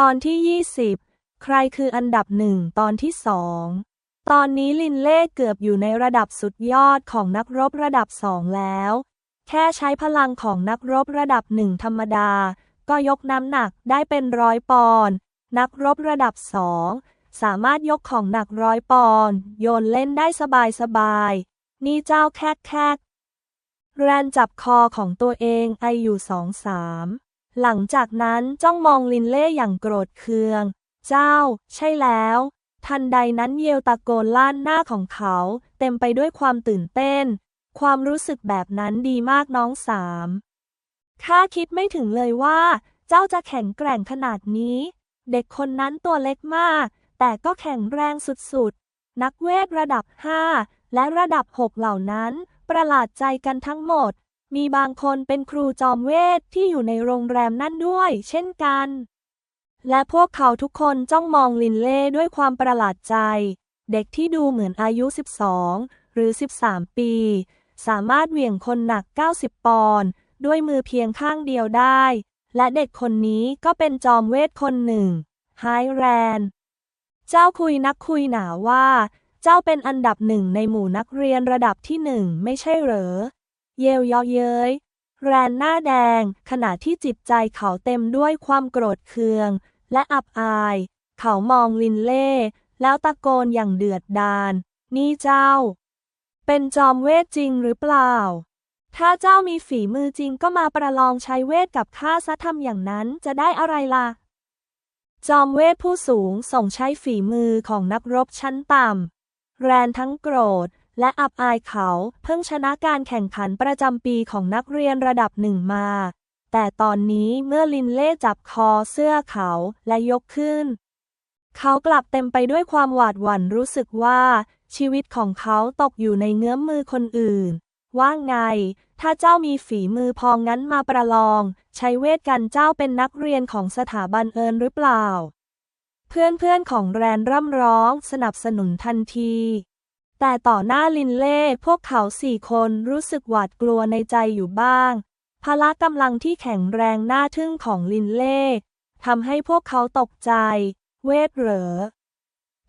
ตอนที่ 20 ใครคืออันดับหนึ่งตอนที่สองตอนนี้ลินเล่เกือบอยู่ในระดับสุดยอดของนักรบระดับสองแล้ว แค่ใช้พลังของนักรบระดับหนึ่งธรรมดา ก็ยกน้ำหนักได้เป็นร้อยปอนด์นักรบระดับสองสามารถยกของหนักร้อยปอนด์โยนเล่นได้สบายสบายๆนี่เจ้าแคกแคกแรนจับคอของตัวเองไออยู่สองสาม หลังจากนั้นจ้องมองลินเล่อย่างโกรธเคือง เจ้า ใช่แล้ว ทันใดนั้นเยวตะโกนล่านหน้าของเขา เต็มไปด้วยความตื่นเต้น ความรู้สึกแบบนั้นดีมากน้องสามข้าคิดไม่ถึงเลยว่า เจ้าจะแข็งแกร่งขนาดนี้ เด็กคนนั้นตัวเล็กมาก แต่ก็แข็งแรงสุดๆ นักเวทระดับห้าและระดับหกเหล่านั้น ประหลาดใจกันทั้งหมด มีบางคนเป็นครูจอมเวทที่อยู่ในโรงแรมนั่นด้วย เช่นกัน และพวกเขาทุกคนจ้องมองลินเล่ด้วยความประหลาดใจ เด็กที่ดูเหมือนอายุ 12 หรือ 13 ปี สามารถเหวี่ยงคนหนัก 90 ปอนด์ด้วยมือเพียงข้างเดียวได้ และเด็กคนนี้ก็เป็นจอมเวทคนหนึ่งไฮแรน เจ้าคุยนักคุยหนาว่า เจ้าเป็นอันดับหนึ่งในหมู่นักเรียนระดับที่หนึ่งไม่ใช่เหรอ เยลยอเย้ย แรนหน้าแดง ขณะที่จิตใจเขาเต็มด้วยความโกรธเคือง และอับอาย เขามองลินเล่ แล้วตะโกนอย่างเดือดดาล นี่เจ้า เป็นจอมเวทจริงหรือเปล่า ถ้าเจ้ามีฝีมือจริงก็มาประลองใช้เวทกับข้าซะทำอย่างนั้นจะได้อะไรล่ะ จอมเวทผู้สูงส่งใช้ฝีมือของนักรบชั้นต่ำ แรนทั้งโกรธ และอับอายเขา เพิ่งชนะการแข่งขันประจำปีของนักเรียนระดับหนึ่งมา แต่ตอนนี้เมื่อลินเล่จับคอเสื้อเขาและยกขึ้น เขากลับเต็มไปด้วยความหวาดหวั่นรู้สึกว่า ชีวิตของเขาตกอยู่ในเงื้อมมือคนอื่น ว่าไง ถ้าเจ้ามีฝีมือพองั้นมาประลอง ใช้เวทกันเจ้าเป็นนักเรียนของสถาบันเอิญหรือเปล่า เพื่อนๆของแรนร่ำร้องสนับสนุนทันที แต่ต่อหน้าลินเล่พวกเขาสี่คนรู้สึกหวาดกลัวในใจอยู่บ้าง พละกำลังที่แข็งแรงน่าทึ่งของลินเล่ทำให้พวกเขาตกใจ เวทเหรอ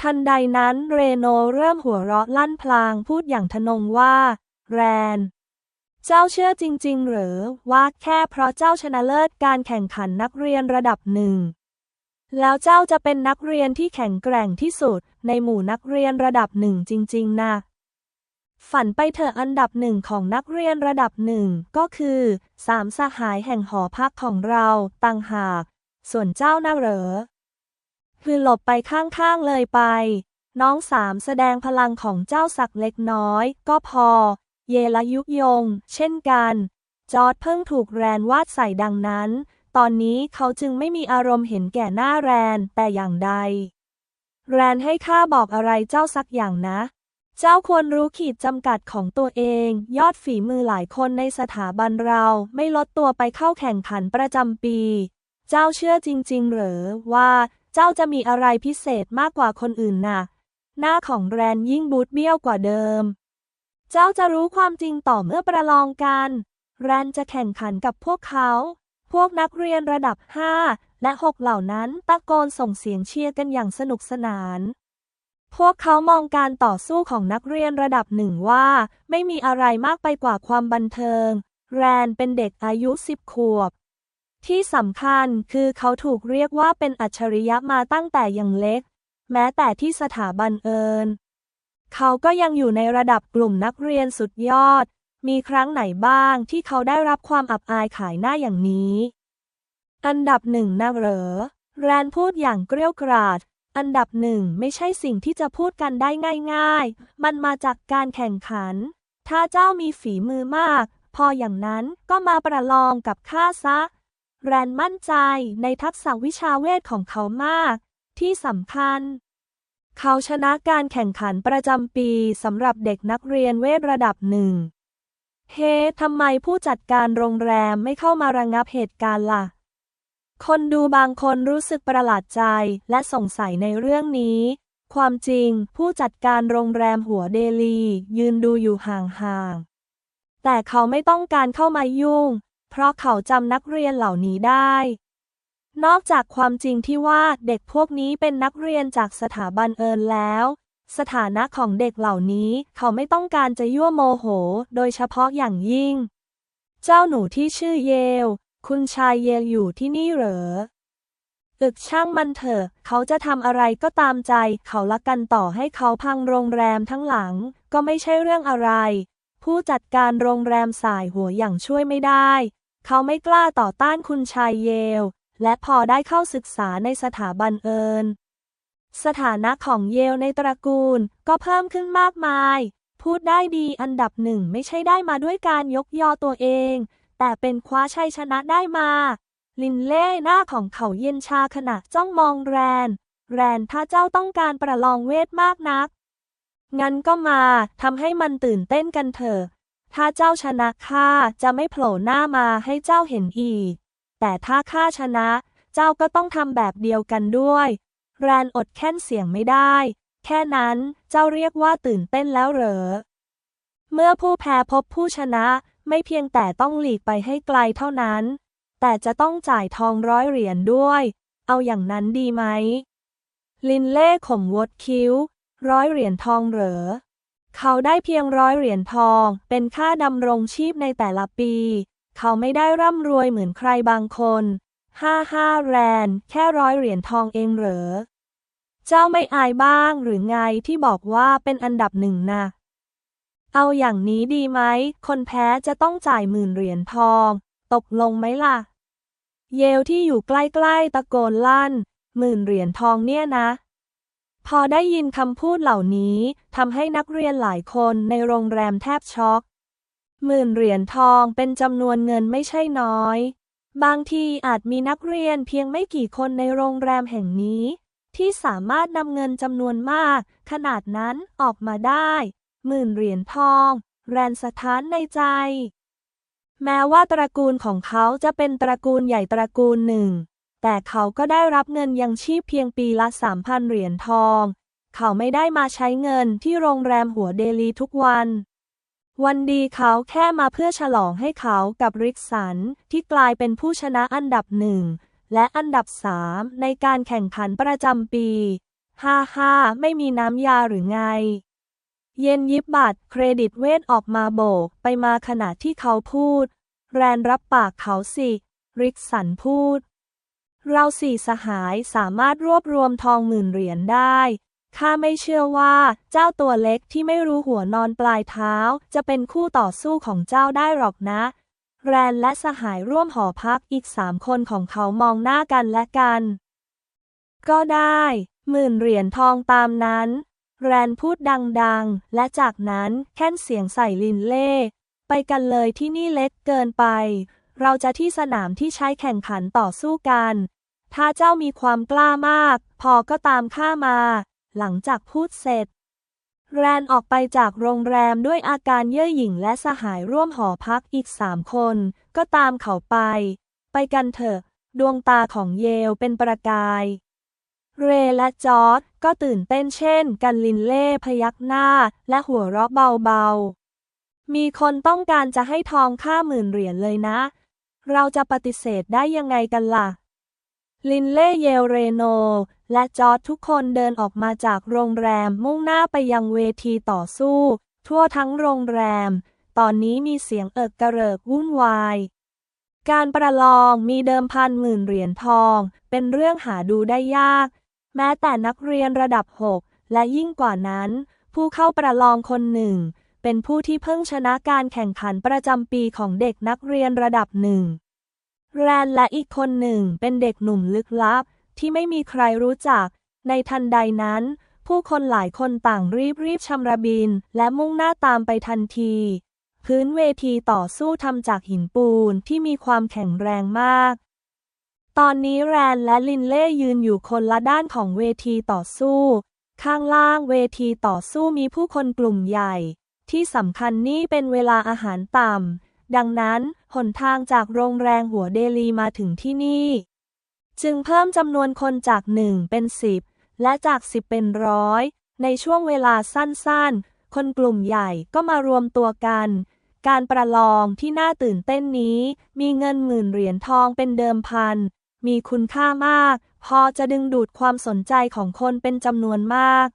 ทันใดนั้นเรโนเริ่มหัวเราะลั่นพลางพูดอย่างทะนงว่า แรน เจ้าเชื่อจริงๆหรือว่าแค่เพราะเจ้าชนะเลิศการแข่งขันนักเรียนระดับหนึ่ง แล้วเจ้าจะเป็นนักเรียนที่แข็งแกร่งที่สุด ในหมู่นักเรียนระดับหนึ่งจริง ๆนะฝันไปเถอะอันดับหนึ่งของนักเรียนระดับหนึ่งก็คือสามสหายแห่งหอพักของเราต่างหาก ส่วนเจ้าน่าเหรอ คือหลบไปข้างๆเลยไป น้องสามแสดงพลังของเจ้าสักเล็กน้อย ก็พอ เยละยุยง เช่นกัน จอร์ดเพิ่งถูกแรนวาดใส่ดังนั้น ตอนนี้เขาจึงไม่มีอารมณ์เห็นแก่หน้าแรน แต่อย่างใด แรนให้ข้าบอกอะไรเจ้าสักอย่างนะ เจ้าควรรู้ขีดจำกัดของตัวเอง ยอดฝีมือหลายคนในสถาบันเราไม่ลดตัวไปเข้าแข่งขันประจำปี เจ้าเชื่อจริง ๆ หรือว่าเจ้าจะมีอะไรพิเศษมากกว่าคนอื่นน่ะ หน้าของแรนยิ่งบูดเบี้ยวกว่าเดิม เจ้าจะรู้ความจริงต่อเมื่อประลองกัน แรนจะแข่งขันกับพวกเขา พวกนักเรียนระดับ 5 และ 6 เหล่านั้นตะโกนส่งเสียงเชียร์กันอย่างสนุกสนาน พวกเขามองการต่อสู้ของนักเรียนระดับหนึ่งว่า ไม่มีอะไรมากไปกว่าความบันเทิง แรนเป็นเด็กอายุสิบขวบ ที่สำคัญคือเขาถูกเรียกว่าเป็นอัจฉริยะมาตั้งแต่ยังเล็ก แม้แต่ที่สถาบันเอิญเขาก็ยังอยู่ในระดับกลุ่มนักเรียนสุดยอด มีครั้งไหนบ้างที่เขาได้รับความอับอายขายหน้าอย่างนี้ อันดับหนึ่งนะเหรอ แรนพูดอย่างเกรี้ยวกราด อันดับหนึ่งไม่ใช่สิ่งที่จะพูดกันได้ง่าย ๆ มันมาจากการแข่งขัน ถ้าเจ้ามีฝีมือมาก พออย่างนั้นก็มาประลองกับข้าซะ แรนมั่นใจในทักษะวิชาเวทของเขามาก ที่สำคัญเขาชนะการแข่งขันประจำปีสำหรับเด็กนักเรียนเวทระดับหนึ่ง เฮ้ ทำไมผู้จัดการโรงแรมไม่เข้ามาระงับเหตุการณ์ล่ะ คนดูบางคนรู้สึกประหลาดใจและสงสัยในเรื่องนี้ ความจริงผู้จัดการโรงแรมหัวเดลี ยืนดูอยู่ห่างๆ แต่เขาไม่ต้องการเข้ามายุ่ง เพราะเขาจำนักเรียนเหล่านี้ได้ นอกจากความจริงที่ว่าเด็กพวกนี้เป็นนักเรียนจากสถาบันเอิญแล้ว สถานะของเด็กเหล่านี้เขาไม่ต้องการจะยั่วโมโห โดยเฉพาะอย่างยิ่ง เจ้าหนูที่ชื่อเยล คุณชายเยลอยู่ที่นี่เหรออึกช่างมันเถอะ เขาจะทำอะไรก็ตามใจ เขาละกันต่อให้เขาพังโรงแรมทั้งหลัง ก็ไม่ใช่เรื่องอะไร ผู้จัดการโรงแรมสายหัวอย่างช่วยไม่ได้ เขาไม่กล้าต่อต้านคุณชายเยล และพอได้เข้าศึกษาในสถาบันเอิญ สถานะของเยลในตระกูลก็เพิ่มขึ้นมากมาย พูดได้ดีอันดับหนึ่งไม่ใช่ได้มาด้วยการยกยอตัวเอง แต่เป็นคว้าชัยชนะได้มา ลินเล่หน้าของเขาเย็นชาขณะจ้องมองแรน แรนถ้าเจ้าต้องการประลองเวทมากนัก งั้นก็มาทำให้มันตื่นเต้นกันเถอะ ถ้าเจ้าชนะข้าจะไม่โผล่หน้ามาให้เจ้าเห็นอีก แต่ถ้าข้าชนะ เจ้าก็ต้องทำแบบเดียวกันด้วย แรนอดแค้นเสียงไม่ได้ แค่นั้นเจ้าเรียกว่าตื่นเต้นแล้วเหรอ เมื่อผู้แพ้พบผู้ชนะไม่เพียงแต่ต้องหลีกไปให้ไกลเท่านั้น แต่จะต้องจ่ายทองร้อยเหรียญด้วย เอาอย่างนั้นดีไหม ลินเล่ข่มวดคิ้ว ร้อยเหรียญทองเหรอ เขาได้เพียงร้อยเหรียญทองเป็นค่าดำรงชีพในแต่ละปี เขาไม่ได้ร่ำรวยเหมือนใครบางคน ห้าห้าแรน แค่ร้อยเหรียญทองเองเหรอ เจ้าไม่อายบ้างหรือไงที่บอกว่าเป็นอันดับหนึ่งนะ เอาอย่างนี้ดีไหม คนแพ้จะต้องจ่ายหมื่นเหรียญทอง ตกลงไหมล่ะ เยลที่อยู่ใกล้ๆตะโกนลั่น หมื่นเหรียญทองเนี่ยนะ พอได้ยินคำพูดเหล่านี้ทำให้นักเรียนหลายคนในโรงแรมแทบช็อกหมื่นเหรียญทองเป็นจำนวนเงินไม่ใช่น้อย บางทีอาจมีนักเรียนเพียงไม่กี่คนในโรงแรมแห่งนี้ ที่สามารถนำเงินจำนวนมาก ขนาดนั้นออกมาได้ หมื่นเหรียญทอง แรนสถานในใจ แม้ว่าตระกูลของเขาจะเป็นตระกูลใหญ่ตระกูลหนึ่ง แต่เขาก็ได้รับเงินยังชีพเพียงปีละสามพันเหรียญทอง เขาไม่ได้มาใช้เงินที่โรงแรมหัวเดลีทุกวัน วันดีเขาแค่มาเพื่อฉลองให้เขากับริกสัน ที่กลายเป็นผู้ชนะอันดับหนึ่งและอันดับสามในการแข่งขันประจำปี ฮ่าฮ่าไม่มีน้ำยาหรือไง เย็นยิบบัตรเครดิตเวทออกมาโบกไปมาขณะที่เขาพูด แรนรับปากเขาสิ ริกสันพูด เราสี่สหายสามารถรวบรวมทองหมื่นเหรียญได้ ข้าไม่เชื่อว่าเจ้าตัวเล็กที่ไม่รู้หัวนอนปลายเท้า จะเป็นคู่ต่อสู้ของเจ้าได้หรอกนะ แรนและสหายร่วมหอพักอีกสามคนของเขามองหน้ากันและกัน ก็ได้ หมื่นเหรียญทองตามนั้น แรนพูดดังๆ และจากนั้นแค่นเสียงใส่ลินเล่ ไปกันเลยที่นี่เล็กเกินไป เราจะที่สนามที่ใช้แข่งขันต่อสู้กัน ถ้าเจ้ามีความกล้ามาก พอก็ตามข้ามา หลังจากพูดเสร็จ แรนออกไปจากโรงแรมด้วยอาการเย่อหยิ่งและสหายร่วมหอพักอีกสามคน ก็ตามเขาไป ไปกันเถอะ ดวงตาของเยลเป็นประกาย เรและจอร์ดก็ตื่นเต้นเช่น กันลินเล่พยักหน้า และหัวเราะเบาๆ มีคนต้องการจะให้ทองค่าหมื่นเหรียญเลยนะ เราจะปฏิเสธได้ยังไงกันล่ะ ลินเล่เยลเรโน และจอร์ดทุกคนเดินออกมาจากโรงแรมมุ่งหน้าไปยังเวทีต่อสู้ ทั่วทั้งโรงแรม ตอนนี้มีเสียงเอิกกระเริกวุ่นวาย การประลองมีเดิมพันหมื่นเหรียญทอง เป็นเรื่องหาดูได้ยาก แม้แต่นักเรียนระดับ 6 และยิ่งกว่านั้น ผู้เข้าประลองคนหนึ่ง เป็นผู้ที่เพิ่งชนะการแข่งขันประจำปีของเด็กนักเรียนระดับหนึ่ง แรนและอีกคนหนึ่งเป็นเด็กหนุ่มลึกลับ ที่ไม่มีใครรู้จัก ในทันใดนั้น ผู้คนหลายคนต่างรีบรีบชำระบิน และมุ่งหน้าตามไปทันที พื้นเวทีต่อสู้ทำจากหินปูนที่มีความแข็งแรงมาก ตอนนี้แรนและลินเล่ยืนอยู่คนละด้านของเวทีต่อสู้ ข้างล่างเวทีต่อสู้มีผู้คนกลุ่มใหญ่ ที่สำคัญนี่เป็นเวลาอาหารต่ำ ดังนั้น หนทางจากโรงแรมหัวเดลีมาถึงที่นี่ จึงเพิ่มจำนวนคนจากหนึ่งเป็นสิบและจากสิบเป็นร้อยในช่วงเวลาสั้นๆ คนกลุ่มใหญ่ก็มารวมตัวกัน การประลองที่น่าตื่นเต้นนี้ มีเงินหมื่นเหรียญทองเป็นเดิมพัน มีคุณค่ามาก พอจะดึงดูดความสนใจของคนเป็นจำนวนมาก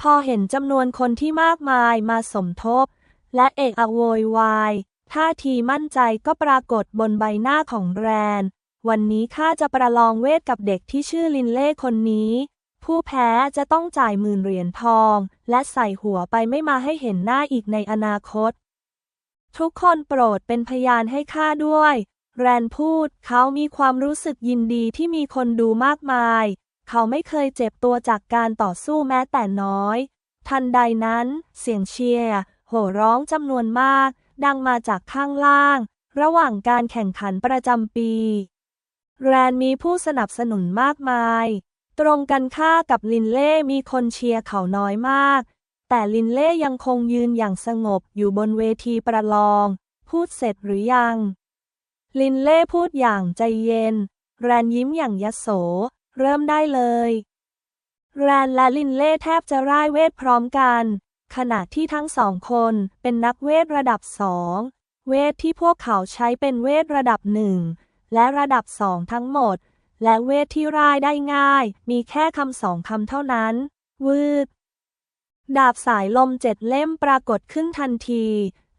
พอเห็นจำนวนคนที่มากมายมาสมทบ และเอกอโวยวาย ท่าทีมั่นใจก็ปรากฏบนใบหน้าของแรน วันนี้ข้าจะประลองเวทกับเด็กที่ชื่อลินเล่คนนี้ ผู้แพ้จะต้องจ่ายหมื่นเหรียญทอง และใส่หัวไปไม่มาให้เห็นหน้าอีกในอนาคต ทุกคนโปรดเป็นพยานให้ข้าด้วย แรนพูดเขามีความรู้สึกยินดีที่มีคนดูมากมาย เขาไม่เคยเจ็บตัวจากการต่อสู้แม้แต่น้อย ทันใดนั้น เสียงเชียร์โห่ร้องจำนวนมาก ดังมาจากข้างล่าง ระหว่างการแข่งขันประจำปี แรนมีผู้สนับสนุนมากมาย ตรงกันข้ากับลินเล่มีคนเชียร์เขาน้อยมาก แต่ลินเล่ยังคงยืนอย่างสงบอยู่บนเวทีประลอง พูดเสร็จหรือยัง ลินเล่พูดอย่างใจเย็น แรนยิ้มอย่างยโส เริ่มได้เลย แรนและลินเล่แทบจะร่ายเวทพร้อมกัน ขณะที่ทั้งสองคนเป็นนักเวทระดับสองเวทที่พวกเขาใช้เป็นเวทระดับหนึ่งและระดับสองทั้งหมด และเวทที่ร่ายได้ง่าย มีแค่คำสองคำเท่านั้น วืด ดาบสายลมเจ็ดเล่มปรากฏขึ้นทันที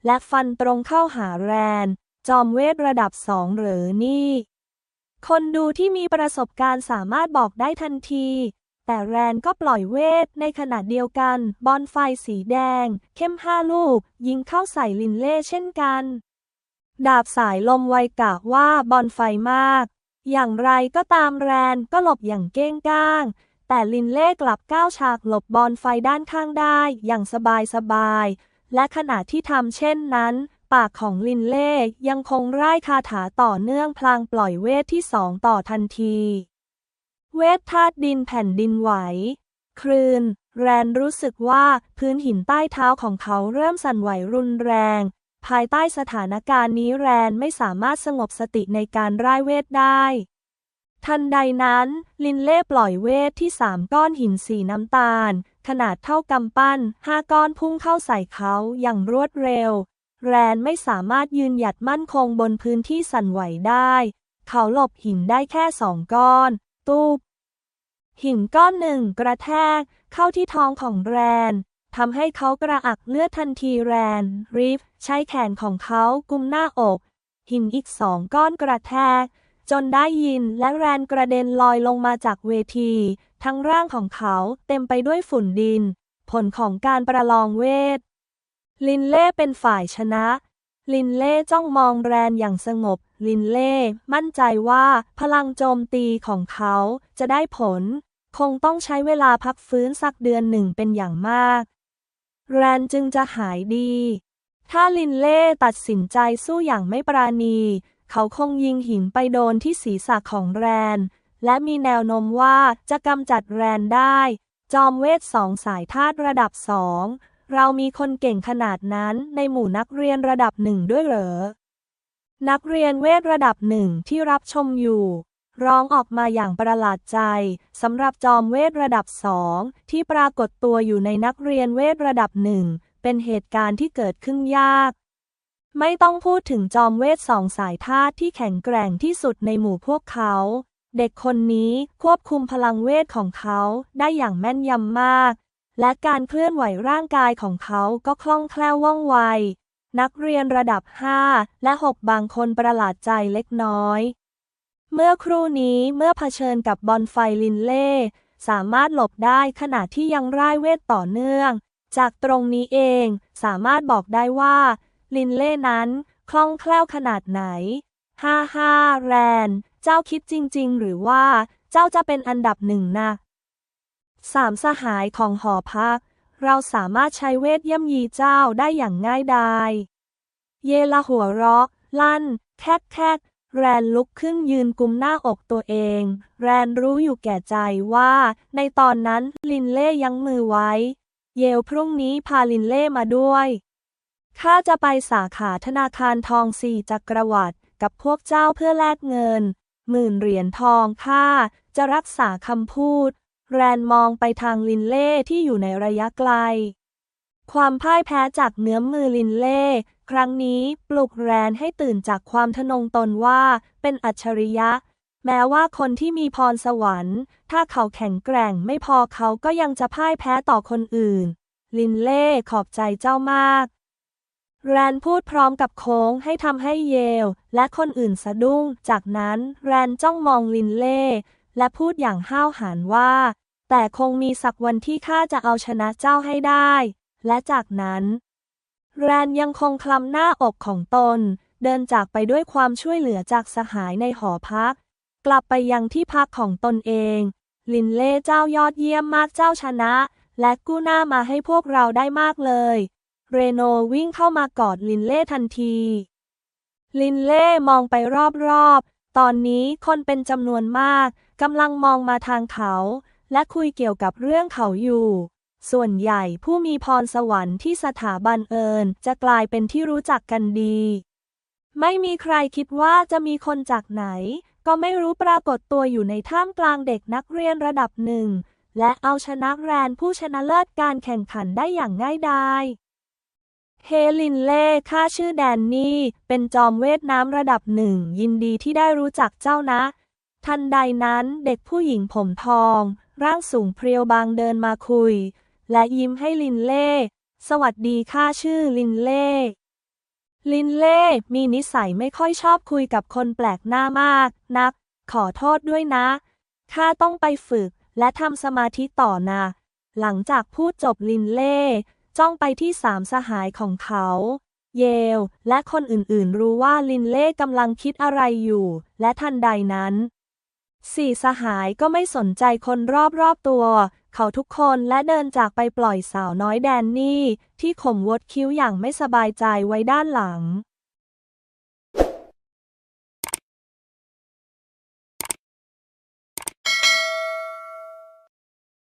และฟันตรงเข้าหาแรน จอมเวทระดับสองหรือนี่ คนดูที่มีประสบการณ์สามารถบอกได้ทันที แต่แรนก็ปล่อยเวท ในขณะเดียวกัน บอลไฟสีแดง เข้มห้าลูก ยิงเข้าใส่ลินเล่เช่นกัน ดาบสายลมไวกะว่าบอลไฟมาก อย่างไรก็ตามแรนก็หลบอย่างเก้งก้าง แต่ลินเล่กลับก้าวฉากหลบบอลไฟด้านข้างได้อย่างสบายสบายๆและขณะที่ทำเช่นนั้น ปากของลินเล่ยังคงไร่ายคาถาต่อเนื่องพลางปล่อยเวทที่สองต่อทันที เวทธาตุดินแผ่นดินไหว คลืนแรนรู้สึกว่าพื้นหินใต้เท้าของเขาเริ่มสั่นไหวรุนแรง ภายใต้สถานการณ์นี้แรนไม่สามารถสงบสติในการร่ายเวทได้ ทันใดนั้น ลินเล่ปล่อยเวทที่สามก้อนหินสีน้ำตาล ขนาดเท่ากำปั้นห้าก้อนพุ่งเข้าใส่เขาอย่างรวดเร็ว แรนไม่สามารถยืนหยัดมั่นคงบนพื้นที่สั่นไหวได้ เขาหลบหินได้แค่สองก้อน ตูบหินก้อนหนึ่งกระแทกเข้าที่ท้องของแรนทำให้เขากระอักเลือดทันทีแรนรีฟใช้แขนของเขากุมหน้าอก หินอีกสองก้อนกระแทก จนได้ยินและแรนกระเด็นลอยลงมาจากเวที ทั้งร่างของเขาเต็มไปด้วยฝุ่นดิน ผลของการประลองเวท ลินเล่เป็นฝ่ายชนะ ลินเล่จ้องมองแรนอย่างสงบ ลินเล่มั่นใจว่าพลังโจมตีของเขาจะได้ผล คงต้องใช้เวลาพักฟื้นสักเดือนหนึ่งเป็นอย่างมาก แรนจึงจะหายดี ถ้าลินเล่ตัดสินใจสู้อย่างไม่ปราณี เขาคงยิงหินไปโดนที่ศีรษะของแรน และมีแนวโน้มว่าจะกำจัดแรนได้ จอมเวทสองสายธาตุระดับสอง เรามีคนเก่งขนาดนั้นในหมู่นักเรียนระดับหนึ่งด้วยเหรอ นักเรียนเวทระดับหนึ่งที่รับชมอยู่ ร้องออกมาอย่างประหลาดใจสำหรับจอมเวทระดับสองที่ปรากฏตัวอยู่ในนักเรียนเวทระดับหนึ่งเป็นเหตุการณ์ที่เกิดขึ้นยาก ไม่ต้องพูดถึงจอมเวทสองสายธาตุที่แข็งแกร่งที่สุดในหมู่พวกเขา เด็กคนนี้ควบคุมพลังเวทของเขาได้อย่างแม่นยำมาก และการเคลื่อนไหวร่างกายของเขาก็คล่องแคล่วว่องไว นักเรียนระดับ 5 และ 6 บางคนประหลาดใจเล็กน้อย เมื่อครู่นี้เมื่อเผชิญกับบอลไฟลินเล่ สามารถหลบได้ขณะที่ยังร่ายเวทต่อเนื่อง จากตรงนี้เองสามารถบอกได้ว่า ลินเล่นั้นคล่องแคล่วขนาดไหน ฮ่าฮ่าแรน เจ้าคิดจริง ๆ หรือว่าเจ้าจะเป็นอันดับหนึ่งนะ สามสหายของหอพัก เราสามารถใช้เวทย่ำยีเจ้าได้อย่างง่ายดายเยละหัวเราะ ลั่น แคกแคกแรนลุกขึ้นยืนกุมหน้าอกตัวเอง แรนรู้อยู่แก่ใจว่า ในตอนนั้นลินเล่ยังมือไว้ เยลพรุ่งนี้พาลินเล่มาด้วยข้าจะไปสาขาธนาคารทองสี่จักรวรรดิกับพวกเจ้าเพื่อแลกเงิน หมื่นเหรียญทองข้าจะรักษาคำพูด แรนมองไปทางลินเล่ที่อยู่ในระยะไกล ความพ่ายแพ้จากเนื้อมือลินเล่ ครั้งนี้ปลุกแรนให้ตื่นจากความทะนงตนว่าเป็นอัจฉริยะ แม้ว่าคนที่มีพรสวรรค์ ถ้าเขาแข็งแกร่งไม่พอเขาก็ยังจะพ่ายแพ้ต่อคนอื่น ลินเล่ขอบใจเจ้ามากแรนพูดพร้อมกับโค้งให้ทำให้เยล และคนอื่นสะดุ้ง จากนั้นแรนจ้องมองลินเล่ และพูดอย่างห้าวหาญว่า แต่คงมีสักวันที่ข้าจะเอาชนะเจ้าให้ได้ และจากนั้น แรนยังคงคลำหน้าอกของตน เดินจากไปด้วยความช่วยเหลือจากสหายในหอพัก กลับไปยังที่พักของตนเอง ลินเล่เจ้ายอดเยี่ยมมากเจ้าชนะ และกู้หน้ามาให้พวกเราได้มากเลย เรโนวิ่งเข้ามากอดลินเล่ทันที ลินเล่มองไปรอบๆ ตอนนี้คนเป็นจำนวนมากกำลังมองมาทางเขา และคุยเกี่ยวกับเรื่องเขาอยู่ ส่วนใหญ่ผู้มีพรสวรรค์ที่สถาบันเอิญจะกลายเป็นที่รู้จักกันดี ไม่มีใครคิดว่าจะมีคนจากไหน ก็ไม่รู้ปรากฏตัวอยู่ในท่ามกลางเด็กนักเรียนระดับหนึ่ง และเอาชนะแรนผู้ชนะเลิศการแข่งขันได้อย่างง่ายดายเฮลินเล่ข้าชื่อแดนนี่ เป็นจอมเวทน้ำระดับหนึ่ง ยินดีที่ได้รู้จักเจ้านะ ทันใดนั้นเด็กผู้หญิงผมทอง ร่างสูงเพรียวบางเดินมาคุย และยิ้มให้ลินเล่ สวัสดีข้าชื่อลินเล่ ลินเล่ มีนิสัยไม่ค่อยชอบคุยกับคนแปลกหน้ามากนัก ขอโทษด้วยนะ ข้าต้องไปฝึกและทำสมาธิต่อนะ หลังจากพูดจบลินเล่ จ้องไปที่สามสหายของเขา เยล และคนอื่นๆ รู้ว่าลินเล่กำลังคิดอะไรอยู่ และทันใดนั้น สี่สหายก็ไม่สนใจคนรอบๆตัว เขาทุกคนและเดินจากไปปล่อยสาวน้อยแดนนี่ ที่ข่มวดคิ้วอย่างไม่สบายใจไว้ด้านหลัง